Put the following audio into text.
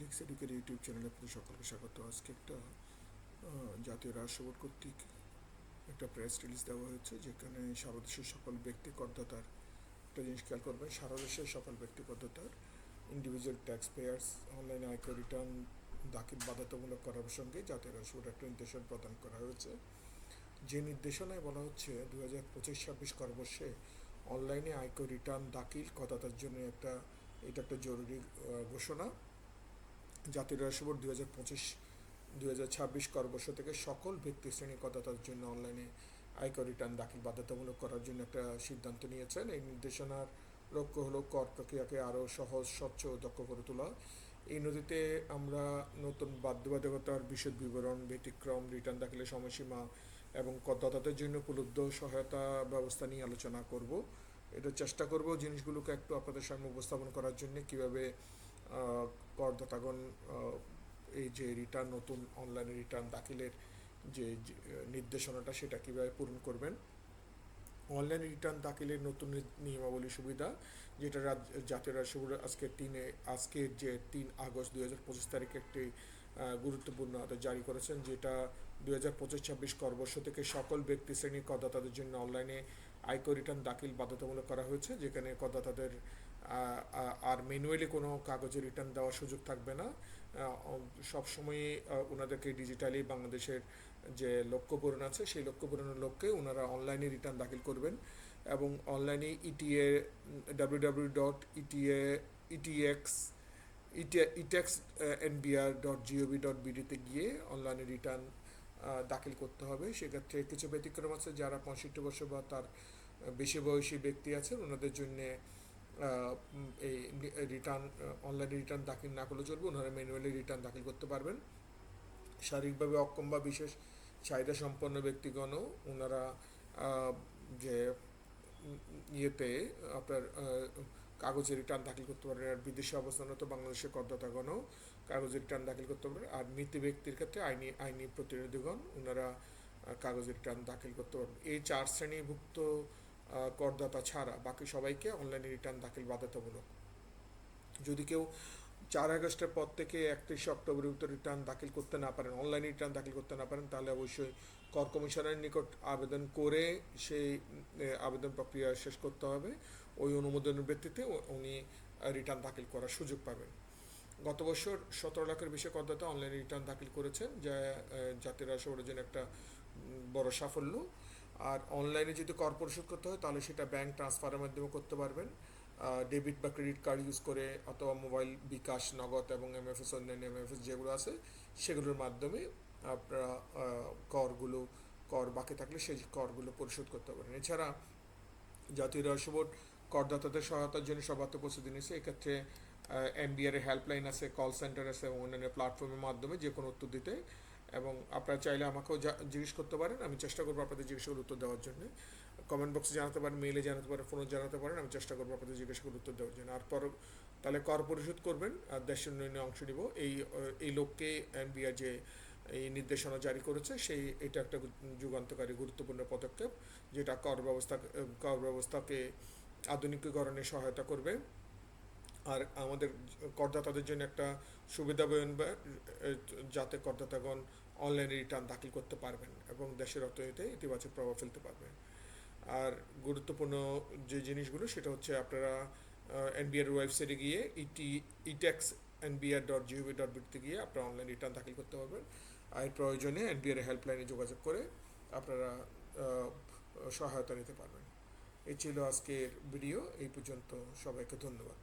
Leaks এডুকের YouTube চ্যানেলে আপনাদের সকলকে স্বাগত। আজকে একটা জাতীয় রাজস্ব কর্তৃক একটা প্রেস রিলিজ দেওয়া হয়েছে, যেখানে সারা দেশের সকল ব্যক্তি করদাতার একটা জিনিস খেয়াল করবেন, সারা দেশের সকল ব্যক্তি করদাতার ইন্ডিভিজুয়াল ট্যাক্স পেয়ার্স অনলাইনে আয়কর রিটার্ন দাখিল বাধ্যতামূলক করার সঙ্গে জাতীয় রাজস্ব বোর্ড একটা নির্দেশনা প্রদান করা হয়েছে। যে নির্দেশনায় বলা হচ্ছে দু হাজার পঁচিশ ছাব্বিশ করবর্ষে অনলাইনে আয়কর রিটার্ন দাখিল করদাতার জন্য একটা, এটা একটা জরুরি ঘোষণা। জাতীয় রাজস্ব বোর্ড দুই হাজার পঁচিশ, দুই হাজার ছাব্বিশ করবর্ষ থেকে সকল ব্যক্তি শ্রেণি করদাতার জন্য অনলাইনে আয়কর রিটার্ন দাখিল বাধ্যতামূলক করার জন্য একটা সিদ্ধান্ত নিয়েছেন। এই নির্দেশনার লক্ষ্য হলো কর প্রক্রিয়াকে আরও সহজ, স্বচ্ছ ও দক্ষ করে তোলা। এই নদীতে আমরা নতুন বাধ্যবাধকতার বিশদ বিবরণ, ব্যতিক্রম, রিটার্ন দাখিলের সময়সীমা এবং করদাতাদের জন্য উপলব্ধ সহায়তা ব্যবস্থা নিয়ে আলোচনা করব। এটা চেষ্টা করব জিনিসগুলোকে একটু আপনাদের সামনে উপস্থাপন করার জন্য, কীভাবে করদাতাগণ এই যে রিটার্ন নতুন অনলাইনে রিটার্ন দাখিলের যে নির্দেশনাটা সেটা কীভাবে পূরণ করবেন? অনলাইন রিটার্ন দাখিলের নতুন নিয়মাবলী সুবিধা, যেটা জাতীয় রাজস্ব আজকে তিনে আজকের যে তিন আগস্ট দুই হাজার পঁচিশ তারিখে একটি গুরুত্বপূর্ণ আদেশ জারি করেছেন, যেটা দুই হাজার পঁচিশ ছাব্বিশ করবর্ষ থেকে সকল ব্যক্তি শ্রেণির করদাতাদের জন্য অনলাইনে আয়কর রিটার্ন দাখিল বাধ্যতামূলক করা হয়েছে, যেখানে করদাতাদের আর ম্যানুয়ালি কোনো কাগজে রিটার্ন দেওয়ার সুযোগ থাকবে না। সবসময় ওনাদেরকে ডিজিটালি বাংলাদেশের যে লক্ষ্য পূরণ আছে, সেই লক্ষ্য পূরণের লক্ষ্যে ওনারা অনলাইনে রিটার্ন দাখিল করবেন এবং অনলাইনে ETA W W dot ETA ETX ETA etax NBR dot GOV dot বিডিতে গিয়ে অনলাইনে রিটার্ন দাখিল করতে হবে। সেক্ষেত্রে কিছু ব্যতিক্রম আছে। যারা পঁয়ষট্টি বছর বা তার বেশি বয়সী ব্যক্তি আছেন, ওনাদের জন্যে এই রিটার্ন, অনলাইনে রিটার্ন দাখিল না করলে চলবে। ওনারা ম্যানুয়ালি রিটার্ন দাখিল করতে পারবেন। শারীরিকভাবে অক্ষম বা বিশেষ চাহিদা সম্পন্ন ব্যক্তিগণও ওনারা যে ইয়েতে আপনার কাগজে রিটার্ন দাখিল করতে পারবেন আর বিদেশে অবস্থানরত বাংলাদেশের করদাতাগণও কাগজে রিটার্ন দাখিল করতে পারবেন আর মৃত ব্যক্তির ক্ষেত্রে আইনি আইনি প্রতিনিধিগণ ওনারা কাগজে রিটার্ন দাখিল করতে পারবেন এই চার শ্রেণীভুক্ত করদাতা ছাড়া বাকি সবাইকে অনলাইনে রিটার্ন দাখিল বাধ্যতামূলক। যদি কেউ চার আগস্টের পর থেকে একত্রিশে অক্টোবরের ভিতরে রিটার্ন দাখিল করতে না পারেন অনলাইনে রিটার্ন দাখিল করতে না পারেন, তাহলে অবশ্যই কর কমিশনের নিকট আবেদন করে সেই আবেদন প্রক্রিয়া শেষ করতে হবে। ওই অনুমোদনের ভিত্তিতে উনি রিটার্ন দাখিল করার সুযোগ পাবেন। গত বছর সতেরো লাখের বেশি করদাতা অনলাইনে রিটার্ন দাখিল করেছেন, যা জাতীয় রাজস্ব জন্য একটা বড় সাফল্য। আর অনলাইনে যদি কর পরিশোধ করতে হয়, তাহলে সেটা ব্যাংক ট্রান্সফারের মাধ্যমে করতে পারবেন। ডেবিট বা ক্রেডিট কার্ড ইউজ করে অথবা মোবাইল বিকাশ, নগদ এবং এমএফএস অন্যান্য এমএফএস যেগুলো আছে, সেগুলোর মাধ্যমে আপনারা করগুলো, কর বাকি থাকলে সেই করগুলো পরিশোধ করতে পারেন। এছাড়া জাতীয় রাজস্ব বোর্ড, করদাতাদের সহায়তার জন্য সবাত প্রস্তুতি নিয়েছে। এক্ষেত্রে এমবিআর হেল্পলাইন আছে কল সেন্টার আছে এবং অন্যান্য প্ল্যাটফর্মের মাধ্যমে যে কোনো উত্তর দিতে এবং আপনারা চাইলে আমাকেও জিজ্ঞেস করতে পারেন। আমি চেষ্টা করব আপনাদের জিজ্ঞাসাগুলো উত্তর দেওয়ার জন্য। কমেন্ট বক্সে জানাতে পারেন মেইলে জানাতে পারেন ফোনে জানাতে পারেন, আমি চেষ্টা করব আপনাদের জিজ্ঞাসাগুলো উত্তর দেওয়ার জন্য। আর পর, তাহলে কর পরিশোধ করবেন, আর দেশের উন্নয়নে অংশ নিব। এই এই লক্ষ্যে এনবিআর যে, এই নির্দেশনা জারি করেছে, সেই, এটা একটা যুগান্তকারী গুরুত্বপূর্ণ পদক্ষেপ, যেটা কর ব্যবস্থা, কর ব্যবস্থাকে আধুনিকীকরণে সহায়তা করবে। আর আমাদের করদাতাদের জন্য একটা সুবিধা বয়ন যাতে করদাতাগণ অনলাইনে রিটার্ন দাখিল করতে পারবেন এবং দেশের অর্থনীতিতে ইতিবাচক প্রভাব ফেলতে পারবেন আর গুরুত্বপূর্ণ যে জিনিসগুলো, সেটা হচ্ছে আপনারা এনবিআর ওয়েবসাইটে গিয়ে ET etax NBR dot GOV dot বিটিতে গিয়ে আপনারা অনলাইন রিটার্ন দাখিল করতে পারবেন। আর প্রয়োজনে এনবিআর হেল্পলাইনে যোগাযোগ করে আপনারা সহায়তা নিতে পারবেন। এই ছিল আজকের ভিডিও এই পর্যন্ত সবাইকে ধন্যবাদ।